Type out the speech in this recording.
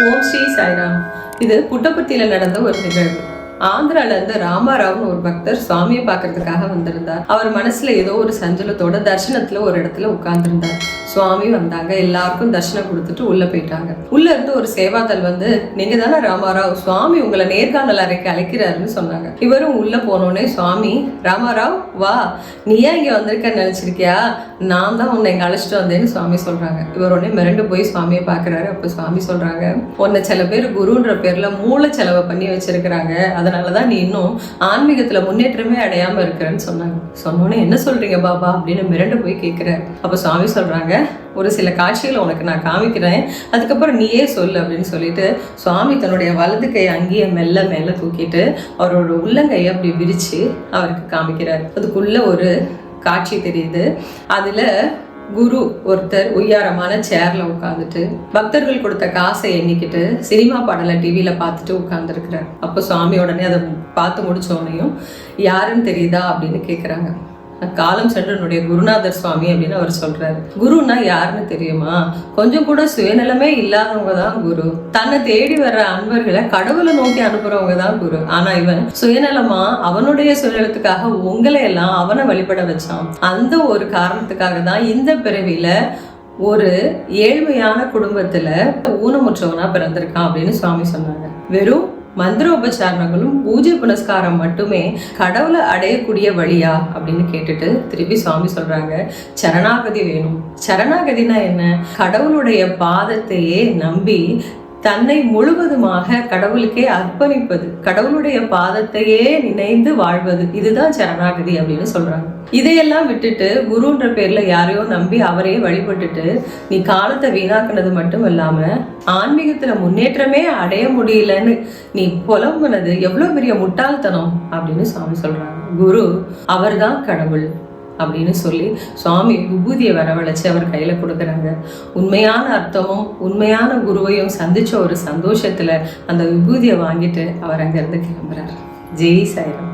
ஓம் ஸ்ரீ சாய்ராம். இது புட்டபர்த்தியில நடந்த ஒரு நிகழ்வு. ஆந்திரால இருந்து ராமாராவ்னு ஒரு பக்தர் சுவாமியை பார்க்கறதுக்காக வந்திருந்தார். அவர் மனசுல ஏதோ ஒரு சஞ்சலத்தோட தர்சனத்துல ஒரு இடத்துல உட்கார்ந்துருந்தார். சுவாமி வந்தாங்க எல்லாருக்கும் தர்ஷனம் கொடுத்துட்டு உள்ள போயிட்டாங்க. உள்ள இருந்து ஒரு சேவாதல் வந்து நீங்க தானே ராமாராவ் சுவாமி உங்களை நேர்காணல் அறைக்கு அழைக்கிறாருன்னு சொன்னாங்க. இவரும் உள்ள போனோடனே சுவாமி ராமாராவ் வா. நீ ஏன் இங்க வந்திருக்க நினைச்சிருக்கியா? நான் தான் உன்னை இங்க அழைச்சிட்டு வந்தேன்னு சுவாமி சொல்றாங்க. இவர் உடனே மிரண்டு போய் சுவாமியை பாக்குறாரு அப்ப சுவாமி சொல்றாங்க உன்னை சில பேர் குருன்ற பேர்ல மூளை செலவை பண்ணி வச்சிருக்கிறாங்க. அதை அதனால தான் நீ இன்னும் ஆன்மீகத்தில் முன்னேற்றமே அடையாமல் இருக்கிறேன்னு சொன்னாங்க. சொன்னோன்னே என்ன சொல்கிறீங்க பாபா? அப்படின்னு மிரண்டு போய் கேட்கிறாரு அப்போ சுவாமி சொல்கிறாங்க ஒரு சில காட்சிகளை உனக்கு நான் காமிக்கிறேன். அதுக்கப்புறம் நீயே சொல்லு அப்படின்னு சொல்லிட்டு சுவாமி தன்னுடைய வலது கை அங்கேயே மெல்ல மேலே தூக்கிட்டு அவரோட உள்ளங்கையை அப்படி விரித்து அவருக்கு காமிக்கிறார். அதுக்குள்ளே ஒரு காட்சி தெரியுது. அதில் குரு ஒருத்தர் உய்யாரமான சேர்ல உட்காந்துட்டு பக்தர்கள் கொடுத்த காசை எண்ணிக்கிட்டு சினிமா பாடலை டிவியில பார்த்துட்டு உட்கார்ந்துருக்கிறார். அப்போ சுவாமி உடனே அதை பார்த்து முடிச்ச உடனேயும் யாருன்னு தெரியுதா? அப்படின்னு கேட்குறாங்க காலம் சென்றனுடைய என்னுடைய குருநாதர் சுவாமி அப்படின்னு அவர் சொல்றாரு. குருன்னா யாருன்னு தெரியுமா? கொஞ்சம் கூட சுயநலமே இல்லாதவங்க தான் குரு. தன்னை தேடி வர்ற அன்பர்களை கடவுளை நோக்கி அனுப்புறவங்க தான் குரு. ஆனா இவன் சுயநலமா அவனுடைய சுயநலத்துக்காக உங்களை எல்லாம் அவனை வழிபட வச்சான். அந்த ஒரு காரணத்துக்காக தான் இந்த பிறவியில ஒரு ஏழ்மையான குடும்பத்துல ஊனமுற்றவனா பிறந்திருக்கான் அப்படின்னு சுவாமி சொன்னாங்க. வெறும் மந்திரோபச்சாரணங்களும் பூஜை புனஸ்காரம் மட்டுமே கடவுளை அடையக்கூடிய வழியா அப்படின்னு கேட்டுட்டு திருப்பி சுவாமி சொல்றாங்க. சரணாகதி வேணும். சரணாகதினா என்ன? கடவுளுடைய பாதத்தையே நம்பி தன்னை முழுவதுமாக கடவுளுக்கே அர்ப்பணிப்பது கடவுளுடைய பாதத்தையே நினைந்து வாழ்வது இதுதான் சரணாகதி அப்படின்னு சொல்றாங்க. இதையெல்லாம் விட்டுட்டு குருன்ற பேர்ல யாரையோ நம்பி அவரையே வழிபட்டுட்டு நீ காலத்தை வீணாக்குனது மட்டும் இல்லாம ஆன்மீகத்துல முன்னேற்றமே அடைய முடியலன்னு நீ புலம்புனது எவ்வளவு பெரிய முட்டாள்தனம் அப்படின்னு சுவாமி சொல்றாங்க. குரு அவர்தான் கடவுள். அப்படின்னு சொல்லி சுவாமி விபூதியை வரவழைச்சு அவர் கையில் கொடுக்குறாங்க. உண்மையான அர்த்தமும் உண்மையான குருவையும் சந்திச்ச ஒரு சந்தோஷத்தில் அந்த விபூதியை வாங்கிட்டு அவர் அங்கேருந்து கிளம்புறாரு. ஜெய் சாய்ராம்.